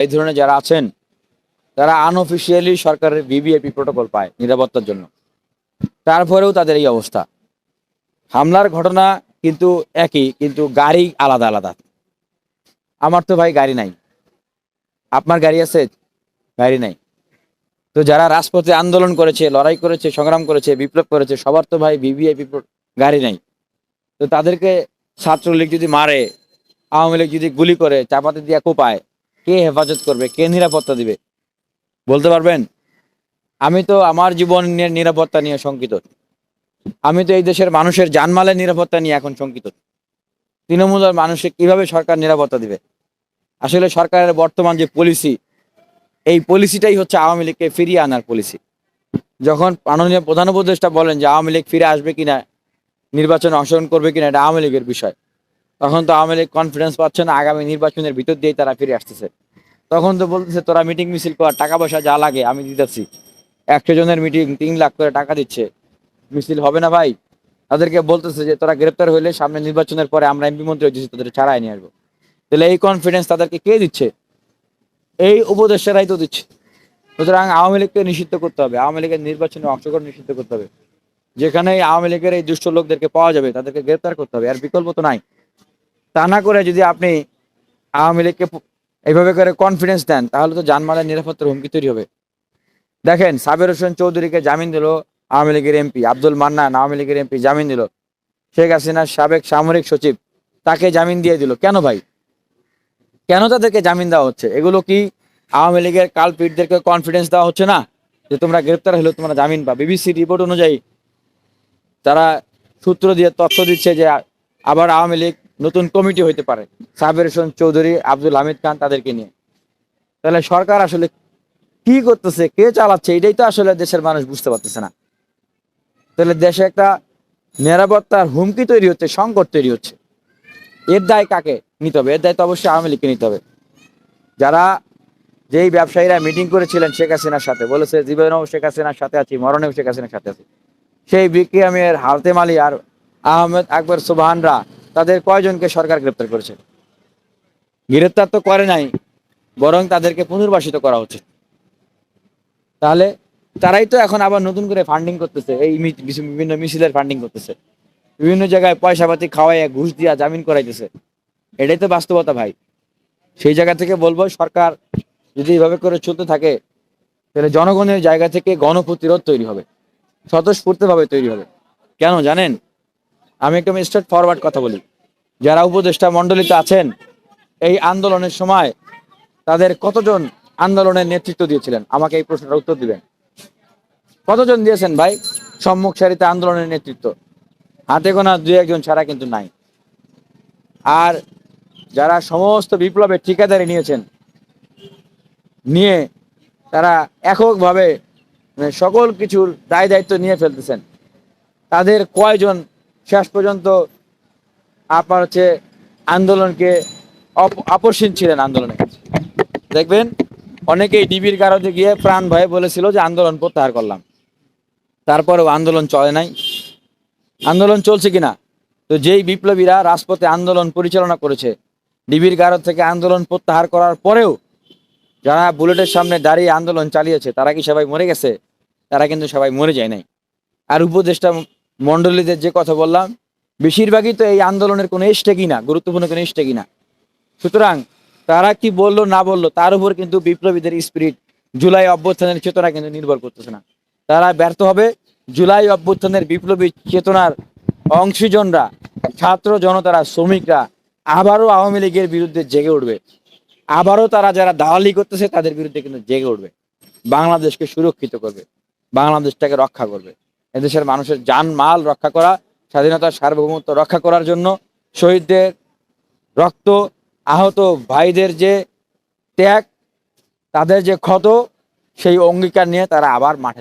এই ধরনের যারা আছেন, তারা আনঅফিসিয়ালি সরকারের ভিভিআইপি প্রোটোকল পায় নিরাপত্তার জন্য। তারপরেও তাদের এই অবস্থা। হামলার ঘটনা কিন্তু একই, কিন্তু গাড়ি আলাদা আলাদা। আমার তো ভাই গাড়ি নাই। আপনার গাড়ি আছে? গাড়ি নাই। তো যারা রাজপথে আন্দোলন করেছে, লড়াই করেছে, সংগ্রাম করেছে, বিপ্লব করেছে, সবার তো ভাই ভিভিআইপি গাড়ি নাই। তো তাদেরকে ছাত্রলীগ যদি মারে, আওয়ামী লীগ যদি গুলি করে চাপাতে দিয়ে কোপায় কে হেফাজত করবে? কে নিরাপত্তা দিবে? বলতে পারবেন? আমি তো আমার জীবন নিয়ে নিরাপত্তা নিয়ে শঙ্কিত। আমি তো এই দেশের মানুষের জানমালের নিরাপত্তা নিয়ে এখন শঙ্কিত। তৃণমূলের মানুষকে কীভাবে সরকার নিরাপত্তা দিবে? আসলে সরকারের বর্তমান যে পলিসি, এই পলিসিটাই হচ্ছে আওয়ামী লীগকে ফিরিয়ে আনার পলিসি। যখন মাননীয় প্রধান উপদেষ্টা বলেন যে আওয়ামী লীগ ফিরে আসবে কিনা, নির্বাচনে অংশগ্রহণ করবে কিনা, এটা আওয়ামী লীগের বিষয়। তখন তো আওয়ামী লীগ কনফিডেন্স পাচ্ছে না, আগামী নির্বাচনের ভিতর দিয়েই তারা ফিরে আসতেছে। তখন তো বলতেছে, তোরা মিটিং মিছিল কর, টাকা পয়সা যা লাগে আমি দিতেছি। একশো জনের মিটিং তিন লাখ করে টাকা দিচ্ছে। মিছিল হবে না ভাই। তাদেরকে বলতেছে যে, তোরা গ্রেপ্তার হইলে সামনে নির্বাচনের পরে আমরা এমপি মন্ত্রী হয়েছি তোদের ছাড়াই নিয়ে আসব। তাহলে এই কনফিডেন্স তাদেরকে কে দিচ্ছে? এই উপদেষ্টারাই তো দিচ্ছে। সুতরাং আওয়ামী লীগকে নিষিদ্ধ করতে হবে। আওয়ামী লীগের নির্বাচনে অংশগ্রহণ নিষিদ্ধ করতে হবে। যেখানে আওয়ামী লীগের এই দুষ্ট লোকদেরকে পাওয়া যাবে, তাদেরকে গ্রেপ্তার করতে হবে। আর বিকল্প তো নাই। তা না করে যদি আপনি আওয়ামী লীগকে এইভাবে করে কনফিডেন্স দেন, তাহলে তো জানমালের নিরাপত্তার হুমকি তৈরি হবে। দেখেন, সাবের হোসেন চৌধুরীকে জামিন দিল আওয়ামী লীগের এমপি, আব্দুল মান্নান আওয়ামী লীগের এমপি জামিন দিল। শেখ হাসিনার সাবেক সামরিক সচিব তাকে জামিন দিয়ে দিল। কেন ভাই? কেন তাদেরকে জামিন দেওয়া হচ্ছে? এগুলো কি আওয়ামী লীগের কালপিটদেরকে কনফিডেন্স দেওয়া হচ্ছে না? যে তোমরা গ্রেপ্তার হলে তোমরা জামিন পা বিবিসি রিপোর্ট অনুযায়ী তারা সূত্র দিয়ে তথ্য দিচ্ছে যে আবার আওয়ামী লীগ নতুন কমিটি হইতে পারে। সাবের হোসেন চৌধুরী, আব্দুল হামিদ খান তাদেরকে নিয়ে। তাহলে সরকার আসলে কি করতেছে, কে চালাচ্ছে, এটাই তো আসলে দেশের মানুষ বুঝতে পারতেছে না। তাহলে দেশে একটা নিরাপত্তার হুমকি তৈরি হচ্ছে, সংকট তৈরি হচ্ছে। এর দায় কাকে নিতে হবে? এর দায় তো অবশ্যই আওয়ামী লীগকে নিতে হবে। যারা যেই ব্যবসায়ীরা মিটিং করেছিলেন শেখ হাসিনার সাথে, বলেছে জীবনেও শেখ হাসিনার সাথে আছি, মরণেও শেখ হাসিনার সাথে আছি। সেই বিক্রিয়ামের হালতেম আলী আর আহমেদ আকবর সুবাহানরা তাদের কয়জনকে সরকার গ্রেপ্তার করেছে? গ্রেপ্তার তো করে নাই, বরং তাদেরকে পুনর্বাসিত করা উচিত। তাহলে তারাই তো এখন আবার নতুন করে ফান্ডিং করতেছে, এই বিভিন্ন মিছিলের ফান্ডিং করতেছে। বিভিন্ন জায়গায় পয়সা পাতি ঘুষ দিয়া, জামিন করাইতেছে। এটাই তো বাস্তবতা ভাই। সেই জায়গা থেকে বলব, সরকার যদি এইভাবে করে চলতে থাকে, তাহলে জনগণের জায়গা থেকে গণপ্রতিরোধ তৈরি হবে, স্বতঃস্ফূর্তভাবে তৈরি হবে। কেন জানেন? আমি একদম স্ট্রেট ফরওয়ার্ড কথা বলি। যারা উপদেষ্টা মণ্ডলীতে আছেন, এই আন্দোলনের সময় তাদের কতজন আন্দোলনের নেতৃত্ব দিয়েছিলেন? আমাকে এই প্রশ্নটার উত্তর দিবেন। কতজন দিয়েছেন ভাই? সম্মুখ সারিতে আন্দোলনের নেতৃত্ব। হাতে গোনা দু একজন ছাড়া কিন্তু নাই। আর যারা সমস্ত বিপ্লবের ঠিকাদারি নিয়েছেন, নিয়ে তারা এককভাবে মানে সকল কিছুর দায় দায়িত্ব নিয়ে ফেলতেছেন, তাদের কয়জন শেষ পর্যন্ত আপনার হচ্ছে আন্দোলনকে আপসীন ছিলেন আন্দোলনে দেখবেন, অনেকেই ডিবির কারণে গিয়ে প্রাণ ভয়ে বলেছিল যে আন্দোলন প্রত্যাহার করলাম। তারপরেও আন্দোলন চলে নাই। আন্দোলন চলছে কিনা তো যেই বিপ্লবীরা রাজপথে আন্দোলন পরিচালনা করেছে, ডিবির গারদ থেকে আন্দোলন প্রত্যাহার করার পরেও যারা বুলেটের সামনে দাঁড়িয়ে আন্দোলন চালিয়েছে, তারা কি সবাই মরে গেছে? তারা কিন্তু সবাই মরে যায় নাই। আর উপদেষ্টা মণ্ডলীদের যে কথা বললাম, বেশিরভাগই তো এই আন্দোলনের কোনো স্টেকই না গুরুত্বপূর্ণ কোনো স্টেকই না সুতরাং তারা কি বলল, না বলল, তার উপর কিন্তু বিপ্লবীদের স্পিরিট জুলাই অভ্যুত্থানের চেতনা কিন্তু নির্ভর করতেছে না। তারা ব্যর্থ হবে, জুলাই অভ্যুত্থানের বিপ্লবী চেতনার অংশীজনরা, ছাত্র জনতারা, শ্রমিকরা আবারও আওয়ামী লীগের বিরুদ্ধে জেগে উঠবে। আবারও তারা যারা দালালি করতেছে, তাদের বিরুদ্ধে কিন্তু জেগে উঠবে। বাংলাদেশকে সুরক্ষিত করবে, বাংলাদেশটাকে রক্ষা করবে। এদেশের মানুষের যান মাল রক্ষা করা, স্বাধীনতার সার্বভৌমত্ব রক্ষা করার জন্য শহীদদের রক্ত, আহত ভাইদের যে ত্যাগ, তাদের যে ক্ষত, সেই অঙ্গীকার নিয়ে তারা আবার মাঠে